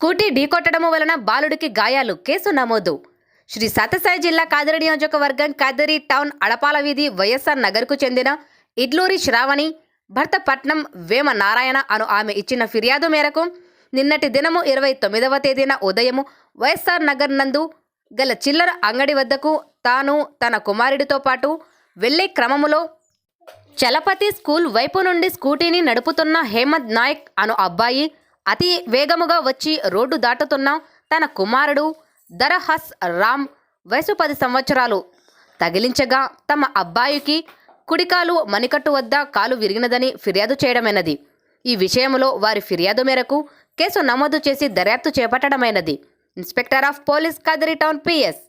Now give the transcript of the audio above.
Scooty ఢీకొట్టడము వలన బాలుడికి గాయాలు case నమోదు. శ్రీ సత్యసాయి జిల్లా కాదిరి నియోజకవర్గం కాదిరి టౌన్ అడపాల వీధి వైఎస్ఆర్ నగర్కు చెందిన ఇడ్లూరి శ్రావణి భర్త పట్నం వేమ నారాయణ అను ఆమె ఇచ్చిన ఫిర్యాదు మేరకు నిన్నటి దినము ఇరవై తొమ్మిదవ తేదీన ఉదయము వైఎస్ఆర్ నగర్ నందు గల చిల్లర అంగడి వద్దకు తాను తన కుమారుడితో పాటు వెళ్ళే క్రమములో చలపతి స్కూల్ వైపు నుండి స్కూటీని నడుపుతున్న హేమంత్ నాయక్ అను అబ్బాయి అతి వేగముగా వచ్చి రోడ్డు దాటుతున్న తన కుమారుడు దరహస్ రామ్ వయసు పది సంవత్సరాలు. తగిలించగా తమ అబ్బాయికి కుడికాలు మణికట్టు వద్ద కాలు విరిగినదని ఫిర్యాదు చేయడమైనది. ఈ విషయంలో వారి ఫిర్యాదు మేరకు కేసు నమోదు చేసి దర్యాప్తు చేపట్టడమైనది. Inspector of police Kadiri town PS